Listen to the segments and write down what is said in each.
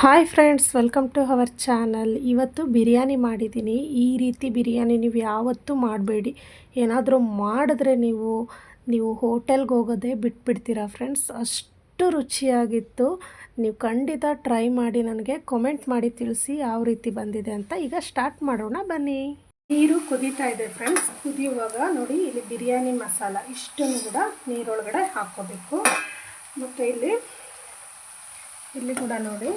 Hi friends welcome to our channel ಇವತ್ತು ಬಿರಿಯಾನಿ ಮಾಡಿದ್ದೀನಿ. ಈ ರೀತಿ ಬಿರಿಯಾನಿ ನೀವು ಯಾವತ್ತೂ ಮಾಡಬೇಡಿ. ಏನಾದರೂ ಮಾಡಿದ್ರೆ ನೀವು ನೀವು ಹೋಟೆಲ್ಗೆ ಹೋಗೋದೇ ಬಿಟ್ಬಿಡ್ತೀರಾ ಫ್ರೆಂಡ್ಸ್ ಅಷ್ಟು ರುಚಿಯಾಗಿತ್ತು. ನೀವು ಖಂಡಿತ ಟ್ರೈ ಮಾಡಿ ನನಗೆ ಕಮೆಂಟ್ ಮಾಡಿ ತಿಳಿಸಿ ಯಾವ ರೀತಿ ಬಂದಿದೆ ಅಂತ. ಈಗ ಸ್ಟಾರ್ಟ್ ಮಾಡೋಣ, ಬನ್ನಿ. ನೀರು ಕುದೀತಾ ಇದೆ ಫ್ರೆಂಡ್ಸ್ ಕುದಿಯುವಾಗ ನೋಡಿ, ಇಲ್ಲಿ ಬಿರಿಯಾನಿ ಮಸಾಲ ಇಷ್ಟನ್ನು ಕೂಡ ನೀರೊಳಗಡೆ ಹಾಕೋಬೇಕು ಮತ್ತು ಇಲ್ಲಿ ಇಲ್ಲಿ ಕೂಡ ನೋಡಿ,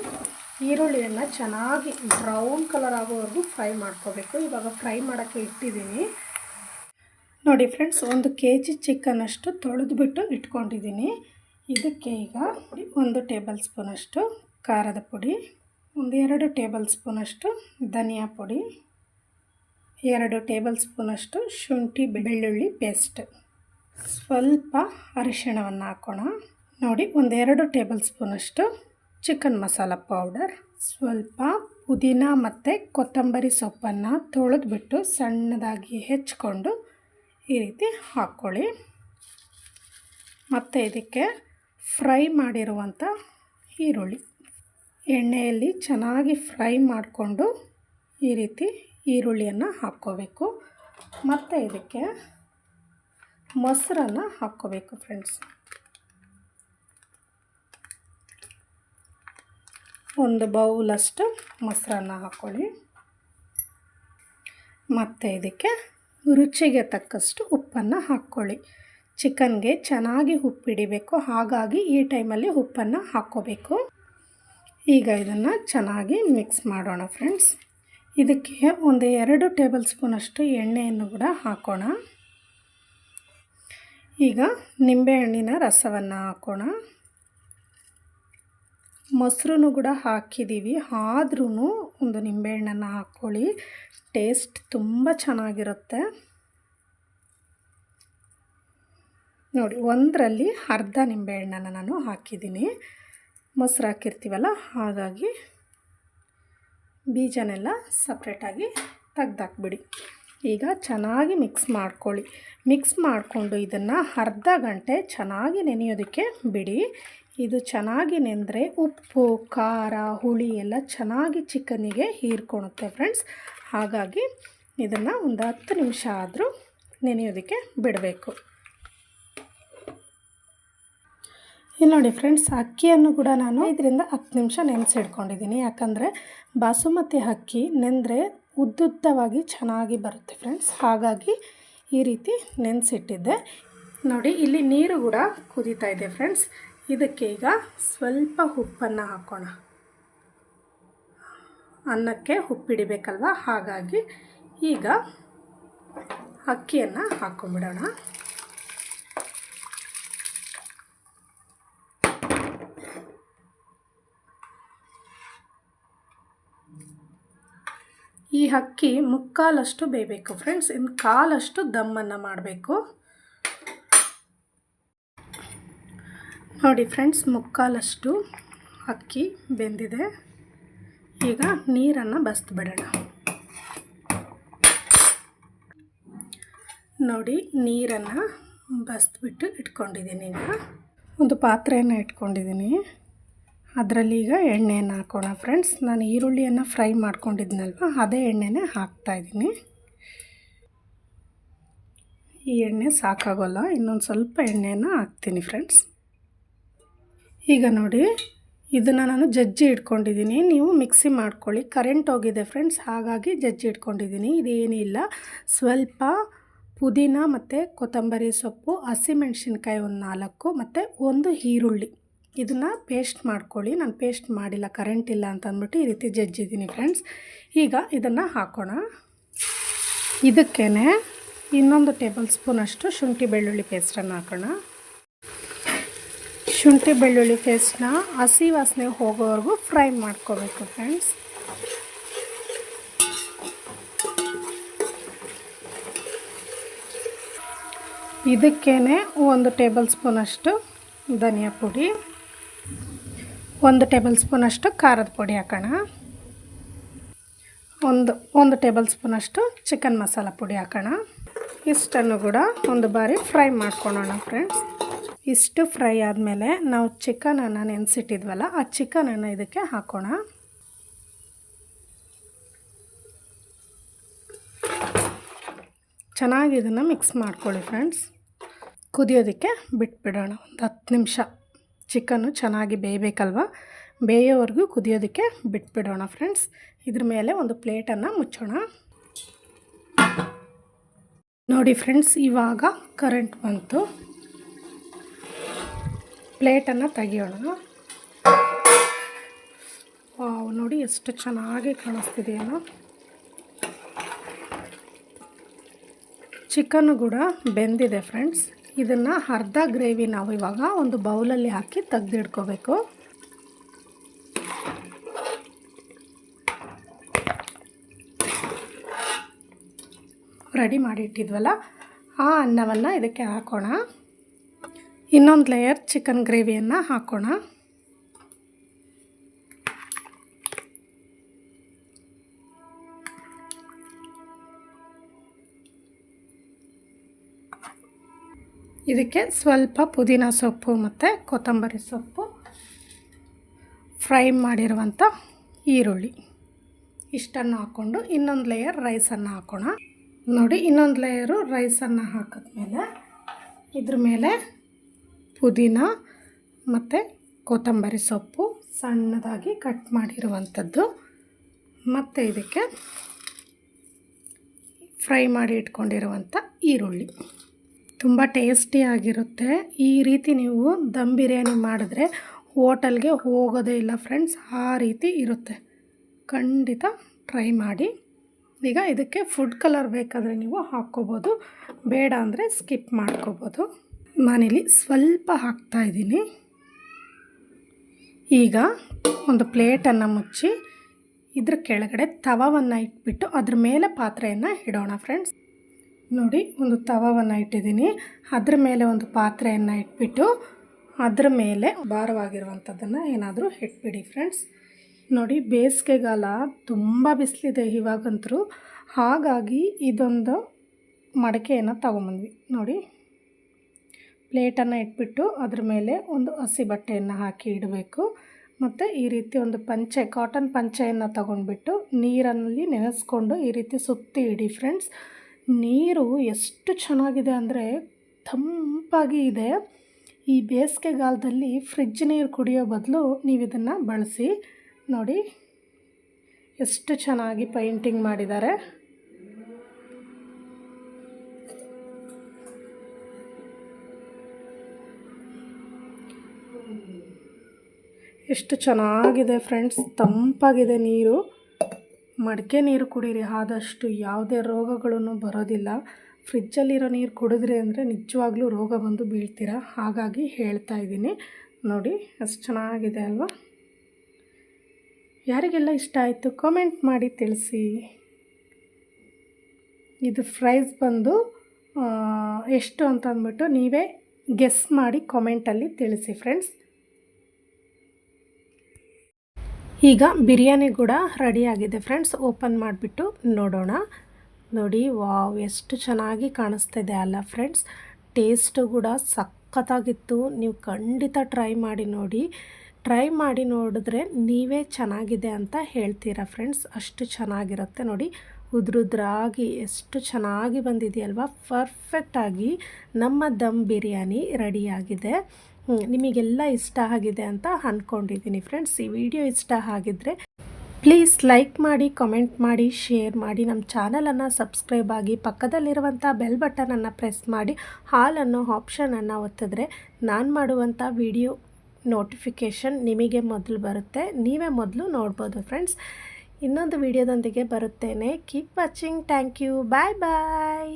ಈರುಳ್ಳಿಯನ್ನು ಚೆನ್ನಾಗಿ ಬ್ರೌನ್ ಕಲರ್ ಆಗೋವರೆಗೂ ಫ್ರೈ ಮಾಡ್ಕೋಬೇಕು. ಇವಾಗ ಫ್ರೈ ಮಾಡೋಕ್ಕೆ ಇಟ್ಟಿದ್ದೀನಿ. ನೋಡಿ ಫ್ರೆಂಡ್ಸ್ ಒಂದು ಕೆ ಜಿ ಚಿಕನಷ್ಟು ತೊಳೆದುಬಿಟ್ಟು ಇಟ್ಕೊಂಡಿದ್ದೀನಿ. ಇದಕ್ಕೆ ಈಗ ಒಂದು ಟೇಬಲ್ ಸ್ಪೂನಷ್ಟು ಖಾರದ ಪುಡಿ, ಒಂದು ಎರಡು ಟೇಬಲ್ ಸ್ಪೂನಷ್ಟು ಧನಿಯಾ ಪುಡಿ, ಎರಡು ಟೇಬಲ್ ಸ್ಪೂನಷ್ಟು ಶುಂಠಿ ಬೆಳ್ಳುಳ್ಳಿ ಪೇಸ್ಟ್ ಸ್ವಲ್ಪ ಅರಿಶಿಣವನ್ನು ಹಾಕೋಣ. ನೋಡಿ ಒಂದೆರಡು ಟೇಬಲ್ ಸ್ಪೂನಷ್ಟು ಚಿಕನ್ ಮಸಾಲ ಪೌಡರ್, ಸ್ವಲ್ಪ ಪುದೀನ ಮತ್ತು ಕೊತ್ತಂಬರಿ ಸೊಪ್ಪನ್ನು ತೊಳೆದ್ಬಿಟ್ಟು ಸಣ್ಣದಾಗಿ ಹೆಚ್ಕೊಂಡು ಈ ರೀತಿ ಹಾಕ್ಕೊಳ್ಳಿ. ಮತ್ತು ಇದಕ್ಕೆ ಫ್ರೈ ಮಾಡಿರುವಂಥ ಈರುಳ್ಳಿ. ಎಣ್ಣೆಯಲ್ಲಿ ಚೆನ್ನಾಗಿ ಫ್ರೈ ಮಾಡಿಕೊಂಡು ಈ ರೀತಿ ಈರುಳ್ಳಿಯನ್ನು ಹಾಕ್ಕೋಬೇಕು. ಮತ್ತು ಇದಕ್ಕೆ ಮೊಸರನ್ನು ಹಾಕ್ಕೋಬೇಕು ಫ್ರೆಂಡ್ಸ್. ಒಂದು ಬೌಲಷ್ಟು ಮೊಸರನ್ನ ಹಾಕ್ಕೊಳ್ಳಿ ಮತ್ತು ಇದಕ್ಕೆ ರುಚಿಗೆ ತಕ್ಕಷ್ಟು ಉಪ್ಪನ್ನು ಹಾಕ್ಕೊಳ್ಳಿ ಚಿಕನ್ಗೆ ಚೆನ್ನಾಗಿ ಉಪ್ಪಿಡಿಬೇಕು ಹಾಗಾಗಿ ಈ ಟೈಮಲ್ಲಿ ಉಪ್ಪನ್ನು ಹಾಕ್ಕೋಬೇಕು. ಈಗ ಇದನ್ನು ಚೆನ್ನಾಗಿ ಮಿಕ್ಸ್ ಮಾಡೋಣ ಫ್ರೆಂಡ್ಸ್ ಇದಕ್ಕೆ ಒಂದು ಎರಡು ಟೇಬಲ್ ಸ್ಪೂನಷ್ಟು ಎಣ್ಣೆಯನ್ನು ಕೂಡ ಹಾಕೋಣ. ಈಗ ನಿಂಬೆಹಣ್ಣಿನ ರಸವನ್ನು ಹಾಕೋಣ. ಮೊಸರು ಕೂಡ ಹಾಕಿದ್ದೀವಿ. ಆದ್ರೂ ಒಂದು ನಿಂಬೆಹಣ್ಣನ್ನು ಹಾಕ್ಕೊಳ್ಳಿ. ಟೇಸ್ಟ್ ತುಂಬ ಚೆನ್ನಾಗಿರುತ್ತೆ. ನೋಡಿ, ಒಂದರಲ್ಲಿ ಅರ್ಧ ನಿಂಬೆಹಣ್ಣನ್ನು ನಾನು ಹಾಕಿದ್ದೀನಿ. ಮೊಸರು ಹಾಕಿರ್ತೀವಲ್ಲ, ಹಾಗಾಗಿ ಬೀಜನೆಲ್ಲ ಸಪ್ರೇಟಾಗಿ ತೆಗ್ದಾಕ್ಬಿಡಿ. ಈಗ ಚೆನ್ನಾಗಿ ಮಿಕ್ಸ್ ಮಾಡ್ಕೊಳ್ಳಿ. ಮಿಕ್ಸ್ ಮಾಡಿಕೊಂಡು ಇದನ್ನು ಅರ್ಧ ಗಂಟೆ ಚೆನ್ನಾಗಿ ನೆನೆಯೋದಕ್ಕೆ ಬಿಡಿ. ಇದು ಚೆನ್ನಾಗಿ ನೆಂದರೆ ಉಪ್ಪು, ಖಾರ, ಹುಳಿ ಎಲ್ಲ ಚೆನ್ನಾಗಿ ಚಿಕನಿಗೆ ಹೀರ್ಕೊಳುತ್ತೆ ಫ್ರೆಂಡ್ಸ್. ಹಾಗಾಗಿ ಇದನ್ನು ಒಂದು ಹತ್ತು ನಿಮಿಷ ಆದರೂ ನೆನೆಯೋದಕ್ಕೆ ಬಿಡಬೇಕು. ಇಲ್ಲಿ ನೋಡಿ ಫ್ರೆಂಡ್ಸ್, ಅಕ್ಕಿಯನ್ನು ಕೂಡ ನಾನು ಇದರಿಂದ ಹತ್ತು ನಿಮಿಷ ನೆನೆಸಿಡ್ಕೊಂಡಿದ್ದೀನಿ ಯಾಕಂದರೆ ಬಾಸುಮತಿ ಅಕ್ಕಿ ನೆಂದರೆ ಉದ್ದುದ್ದವಾಗಿ ಚೆನ್ನಾಗಿ ಬರುತ್ತೆ ಫ್ರೆಂಡ್ಸ್. ಹಾಗಾಗಿ ಈ ರೀತಿ ನೆನೆಸಿಟ್ಟಿದ್ದೆ. ನೋಡಿ, ಇಲ್ಲಿ ನೀರು ಕೂಡ ಕುದೀತಾ ಇದೆ ಫ್ರೆಂಡ್ಸ್. ಇದಕ್ಕೆ ಈಗ ಸ್ವಲ್ಪ ಉಪ್ಪನ್ನು ಹಾಕೋಣ. ಅನ್ನಕ್ಕೆ ಉಪ್ಪಿಡಿಬೇಕಲ್ವ? ಹಾಗಾಗಿ ಈಗ ಅಕ್ಕಿಯನ್ನು ಹಾಕೊಂಬಿಡೋಣ. ಈ ಅಕ್ಕಿ ಮುಕ್ಕಾಲಷ್ಟು ಬೇಯಬೇಕು ಫ್ರೆಂಡ್ಸ್ ಇನ್ನು ಕಾಲಷ್ಟು ದಮ್ಮನ್ನು ಮಾಡಬೇಕು. ನೋಡಿ ಫ್ರೆಂಡ್ಸ್, ಮುಕ್ಕಾಲಷ್ಟು ಅಕ್ಕಿ ಬೆಂದಿದೆ. ಈಗ ನೀರನ್ನು ಬಸ್ದು ಬಿಡೋಣ ನೋಡಿ, ನೀರನ್ನು ಬಸ್ದುಬಿಟ್ಟು ಇಟ್ಕೊಂಡಿದ್ದೀನಿ ಈಗ. ಒಂದು ಪಾತ್ರೆಯನ್ನು ಇಟ್ಕೊಂಡಿದ್ದೀನಿ. ಅದರಲ್ಲಿ ಈಗ ಎಣ್ಣೆಯನ್ನು ಹಾಕೋಣ ಫ್ರೆಂಡ್ಸ್. ನಾನು ಈರುಳ್ಳಿಯನ್ನು ಫ್ರೈ ಮಾಡ್ಕೊಂಡಿದ್ನಲ್ವ, ಅದೇ ಎಣ್ಣೆನೇ ಹಾಕ್ತಾಯಿದ್ದೀನಿ ಈ ಎಣ್ಣೆ ಸಾಕಾಗೋಲ್ಲ, ಇನ್ನೊಂದು ಸ್ವಲ್ಪ ಎಣ್ಣೆಯನ್ನು ಹಾಕ್ತೀನಿ ಫ್ರೆಂಡ್ಸ್. ಈಗ ನೋಡಿ, ಇದನ್ನು ನಾನು ಜಜ್ಜಿ ಇಟ್ಕೊಂಡಿದ್ದೀನಿ. ನೀವು ಮಿಕ್ಸಿ ಮಾಡ್ಕೊಳ್ಳಿ. ಕರೆಂಟ್ ಹೋಗಿದೆ ಫ್ರೆಂಡ್ಸ್, ಹಾಗಾಗಿ ಜಜ್ಜಿ ಇಟ್ಕೊಂಡಿದ್ದೀನಿ. ಇದೇನಿಲ್ಲ ಸ್ವಲ್ಪ ಪುದೀನ ಮತ್ತು ಕೊತ್ತಂಬರಿ ಸೊಪ್ಪು ಹಸಿಮೆಣ್ಸಿನ್ಕಾಯಿ ಒಂದು ನಾಲ್ಕು ಮತ್ತು ಒಂದು ಈರುಳ್ಳಿ. ಇದನ್ನು ಪೇಸ್ಟ್ ಮಾಡ್ಕೊಳ್ಳಿ. ನಾನು ಪೇಸ್ಟ್ ಮಾಡಿಲ್ಲ ಕರೆಂಟ್ ಇಲ್ಲ ಅಂತ ಅಂದ್ಬಿಟ್ಟು ಈ ರೀತಿ ಜಜ್ಜಿದ್ದೀನಿ ಫ್ರೆಂಡ್ಸ್. ಈಗ ಇದನ್ನು ಹಾಕೋಣ. ಇದಕ್ಕೇ ಇನ್ನೊಂದು ಟೇಬಲ್ ಸ್ಪೂನಷ್ಟು ಶುಂಠಿ ಬೆಳ್ಳುಳ್ಳಿ ಪೇಸ್ಟನ್ನು ಹಾಕೋಣ. ಶುಂಠಿ ಬೆಳ್ಳುಳ್ಳಿ ಪೇಸ್ಟ್ನ ಹಸಿ ವಾಸನೆ ಹೋಗೋವರೆಗೂ ಫ್ರೈ ಮಾಡ್ಕೋಬೇಕು ಫ್ರೆಂಡ್ಸ್ ಇದಕ್ಕೇ ಒಂದು ಟೇಬಲ್ ಸ್ಪೂನಷ್ಟು ಧನಿಯಾ ಪುಡಿ, ಒಂದು ಟೇಬಲ್ ಸ್ಪೂನಷ್ಟು ಖಾರದ ಪುಡಿ ಹಾಕೋಣ. ಒಂದು ಒಂದು ಟೇಬಲ್ ಸ್ಪೂನಷ್ಟು ಚಿಕನ್ ಮಸಾಲ ಪುಡಿ ಹಾಕೋಣ. ಇಷ್ಟನ್ನು ಕೂಡ ಒಂದು ಬಾರಿ ಫ್ರೈ ಮಾಡ್ಕೊಳ್ಳೋಣ ಫ್ರೆಂಡ್ಸ್ ಇಷ್ಟು ಫ್ರೈ ಆದಮೇಲೆ ನಾವು ಚಿಕನನ್ನು ನೆನೆಸಿಟ್ಟಿದ್ವಲ್ಲ, ಆ ಚಿಕನನ್ನು ಇದಕ್ಕೆ ಹಾಕೋಣ. ಚೆನ್ನಾಗಿ ಇದನ್ನು ಮಿಕ್ಸ್ ಮಾಡ್ಕೊಳ್ಳಿ ಫ್ರೆಂಡ್ಸ್. ಕುದಿಯೋದಕ್ಕೆ ಬಿಟ್ಬಿಡೋಣ, ಒಂದು ಹತ್ತು ನಿಮಿಷ. ಚಿಕನ್ನು ಚೆನ್ನಾಗಿ ಬೇಯಬೇಕಲ್ವ? ಬೇಯೋವರೆಗೂ ಕುದಿಯೋದಕ್ಕೆ ಬಿಟ್ಬಿಡೋಣ ಫ್ರೆಂಡ್ಸ್. ಇದ್ರ ಮೇಲೆ ಒಂದು ಪ್ಲೇಟನ್ನು ಮುಚ್ಚೋಣ. ನೋಡಿ ಫ್ರೆಂಡ್ಸ್, ಇವಾಗ ಕರೆಂಟ್ ಬಂತು. ಪ್ಲೇಟನ್ನು ತೆಗಿಯೋಣ. ವಾವ್, ನೋಡಿ ಎಷ್ಟು ಚೆನ್ನಾಗಿ ಕಾಣಿಸ್ತಿದೆಯಲ್ಲ ಚಿಕನ್ ಕೂಡ ಬೆಂದಿದೆ ಫ್ರೆಂಡ್ಸ್. ಇದನ್ನು ಅರ್ಧ ಗ್ರೇವಿ ನಾವು ಇವಾಗ ಒಂದು ಬೌಲಲ್ಲಿ ಹಾಕಿ ತೆಗೆದಿಡ್ಕೋಬೇಕು ರೆಡಿ ಮಾಡಿಟ್ಟಿದ್ವಲ್ಲ, ಆ ಅನ್ನವನ್ನು ಇದಕ್ಕೆ ಹಾಕೋಣ. ಇನ್ನೊಂದು ಲೇಯರ್ ಚಿಕನ್ ಗ್ರೇವಿಯನ್ನು ಹಾಕೋಣ. ಇದಕ್ಕೆ ಸ್ವಲ್ಪ ಪುದೀನ ಸೊಪ್ಪು ಮತ್ತು ಕೊತ್ತಂಬರಿ ಸೊಪ್ಪು ಫ್ರೈ ಮಾಡಿರುವಂಥ ಈರುಳ್ಳಿ. ಇಷ್ಟನ್ನು ಹಾಕ್ಕೊಂಡು ಇನ್ನೊಂದು ಲೇಯರ್ ರೈಸನ್ನು ಹಾಕೋಣ. ನೋಡಿ, ಇನ್ನೊಂದು ಲೇಯರು ರೈಸನ್ನು ಹಾಕಿದ್ಮೇಲೆ ಇದ್ರ ಮೇಲೆ ಪುದೀನ ಮತ್ತು ಕೊತ್ತಂಬರಿ ಸೊಪ್ಪು ಸಣ್ಣದಾಗಿ ಕಟ್ ಮಾಡಿರುವಂಥದ್ದು. ಮತ್ತು ಇದಕ್ಕೆ ಫ್ರೈ ಮಾಡಿ ಇಟ್ಕೊಂಡಿರುವಂಥ ಈರುಳ್ಳಿ. ತುಂಬ ಟೇಸ್ಟಿಯಾಗಿರುತ್ತೆ ಈ ರೀತಿ ನೀವು ದಮ್ ಬಿರಿಯಾನಿ ಮಾಡಿದ್ರೆ ಹೋಟೆಲ್ಗೆ ಹೋಗೋದೇ ಇಲ್ಲ ಫ್ರೆಂಡ್ಸ್, ಆ ರೀತಿ ಇರುತ್ತೆ. ಖಂಡಿತ ಟ್ರೈ ಮಾಡಿ. ಈಗ ಇದಕ್ಕೆ ಫುಡ್ ಕಲರ್ ಬೇಕಾದರೆ ನೀವು ಹಾಕ್ಕೋಬೋದು, ಬೇಡ ಅಂದರೆ ಸ್ಕಿಪ್ ಮಾಡ್ಕೋಬೋದು. ನಾನಿಲ್ಲಿ ಸ್ವಲ್ಪ ಹಾಕ್ತಾ ಇದ್ದೀನಿ. ಈಗ ಒಂದು ಪ್ಲೇಟನ್ನು ಮುಚ್ಚಿ ಇದ್ರ ಕೆಳಗಡೆ ತವವನ್ನು ಇಟ್ಬಿಟ್ಟು ಅದ್ರ ಮೇಲೆ ಪಾತ್ರೆಯನ್ನು ಇಡೋಣ ಫ್ರೆಂಡ್ಸ್. ನೋಡಿ, ಒಂದು ತವವನ್ನು ಇಟ್ಟಿದ್ದೀನಿ. ಅದ್ರ ಮೇಲೆ ಒಂದು ಪಾತ್ರೆಯನ್ನು ಇಟ್ಬಿಟ್ಟು ಅದ್ರ ಮೇಲೆ ಭಾರವಾಗಿರುವಂಥದ್ದನ್ನು ಏನಾದರೂ ಇಟ್ಬಿಡಿ ಫ್ರೆಂಡ್ಸ್. ನೋಡಿ, ಬೇಸಿಗೆಗಾಲ ತುಂಬ ಬಿಸಿಲಿದೆ ಇವಾಗಂತರೂ ಹಾಗಾಗಿ ಇದೊಂದು ಮಡಕೆಯನ್ನು ತಗೊಂಬಂದ್ವಿ. ನೋಡಿ ಪ್ಲೇಟನ್ನು ಇಟ್ಬಿಟ್ಟು ಅದ್ರ ಮೇಲೆ ಒಂದು ಹಸಿ ಬಟ್ಟೆಯನ್ನು ಹಾಕಿ ಇಡಬೇಕು. ಮತ್ತು ಈ ರೀತಿ ಒಂದು ಪಂಚೆ ಕಾಟನ್ ಪಂಚೆಯನ್ನು ತಗೊಂಡ್ಬಿಟ್ಟು ನೀರಲ್ಲಿ ನೆನೆಸ್ಕೊಂಡು ಈ ರೀತಿ ಸುತ್ತಿ ಇಡಿ ಫ್ರೆಂಡ್ಸ್ ನೀರು ಎಷ್ಟು ಚೆನ್ನಾಗಿದೆ ಅಂದರೆ ತಂಪಾಗಿ ಇದೆ. ಈ ಬೇಸಿಗೆಗಾಲದಲ್ಲಿ ಫ್ರಿಜ್ ನೀರು ಕುಡಿಯೋ ಬದಲು ನೀವು ಇದನ್ನು ಬಳಸಿ ನೋಡಿ. ಎಷ್ಟು ಚೆನ್ನಾಗಿ ಪೈಂಟಿಂಗ್ ಮಾಡಿದ್ದಾರೆ. ಎಷ್ಟು ಚೆನ್ನಾಗಿದೆ ಫ್ರೆಂಡ್ಸ್ ತಂಪಾಗಿದೆ ನೀರು. ಮಡಿಕೆ ನೀರು ಕುಡೀರಿ. ಆದಷ್ಟು ಯಾವುದೇ ರೋಗಗಳನ್ನು ಬರೋದಿಲ್ಲ. ಫ್ರಿಜ್ಜಲ್ಲಿರೋ ನೀರು ಕುಡಿದ್ರಿ ಅಂದರೆ ನಿಜವಾಗ್ಲೂ ರೋಗ ಬಂದು ಬೀಳ್ತೀರ? ಹಾಗಾಗಿ ಹೇಳ್ತಾ ಇದ್ದೀನಿ. ನೋಡಿ, ಅಷ್ಟು ಚೆನ್ನಾಗಿದೆ ಅಲ್ವಾ? ಯಾರಿಗೆಲ್ಲ ಇಷ್ಟ ಆಯಿತು ಕಾಮೆಂಟ್ ಮಾಡಿ ತಿಳಿಸಿ. ಇದು ಪ್ರೈಸ್ ಬಂದು ಎಷ್ಟು ಅಂತ ಅಂದ್ಬಿಟ್ಟು ನೀವೇ ಗೆಸ್ ಮಾಡಿ ಕಾಮೆಂಟಲ್ಲಿ ತಿಳಿಸಿ ಫ್ರೆಂಡ್ಸ್ ಈಗ ಬಿರಿಯಾನಿ ಕೂಡ ರೆಡಿಯಾಗಿದೆ ಫ್ರೆಂಡ್ಸ್ ಓಪನ್ ಮಾಡಿಬಿಟ್ಟು ನೋಡೋಣ. ನೋಡಿ, ವಾವ್, ಎಷ್ಟು ಚೆನ್ನಾಗಿ ಕಾಣಿಸ್ತಿದೆ ಅಲ್ಲ ಫ್ರೆಂಡ್ಸ್ ಟೇಸ್ಟು ಕೂಡ ಸಖತ್ತಾಗಿತ್ತು. ನೀವು ಖಂಡಿತ ಟ್ರೈ ಮಾಡಿ ನೋಡಿ. ಟ್ರೈ ಮಾಡಿ ನೋಡಿದ್ರೆ ನೀವೇ ಚೆನ್ನಾಗಿದೆ ಅಂತ ಹೇಳ್ತೀರಾ ಫ್ರೆಂಡ್ಸ್ ಅಷ್ಟು ಚೆನ್ನಾಗಿರುತ್ತೆ ನೋಡಿ. ಉದ್ರುದ್ರಾಗಿ ಎಷ್ಟು ಚೆನ್ನಾಗಿ ಬಂದಿದೆಯಲ್ವಾ? ಪರ್ಫೆಕ್ಟಾಗಿ ನಮ್ಮ ದಮ್ ಬಿರಿಯಾನಿ ರೆಡಿಯಾಗಿದೆ ನಿಮಗೆಲ್ಲ ಇಷ್ಟ ಆಗಿದೆ ಅಂತ ಅಂದ್ಕೊಂಡಿದ್ದೀನಿ ಫ್ರೆಂಡ್ಸ್ ಈ ವಿಡಿಯೋ ಇಷ್ಟ ಆಗಿದ್ರೆ ಪ್ಲೀಸ್ ಲೈಕ್ ಮಾಡಿ ಕಮೆಂಟ್ ಮಾಡಿ ಶೇರ್ ಮಾಡಿ. ನಮ್ಮ ಚಾನಲನ್ನು ಸಬ್ಸ್ಕ್ರೈಬ್ ಆಗಿ ಪಕ್ಕದಲ್ಲಿರುವಂಥ ಬೆಲ್ ಬಟನನ್ನು ಪ್ರೆಸ್ ಮಾಡಿ. ಹಾಲ್ ಅನ್ನೋ ಆಪ್ಷನನ್ನು ಒತ್ತಿದ್ರೆ ನಾನು ಮಾಡುವಂಥ ವಿಡಿಯೋ ನೋಟಿಫಿಕೇಷನ್ ನಿಮಗೆ ಮೊದಲು ಬರುತ್ತೆ. ನೀವೇ ಮೊದಲು ನೋಡ್ಬೋದು ಫ್ರೆಂಡ್ಸ್ ಇನ್ನೊಂದು ವಿಡಿಯೋದೊಂದಿಗೆ ಬರುತ್ತೇನೆ. Keep watching thank you bye bye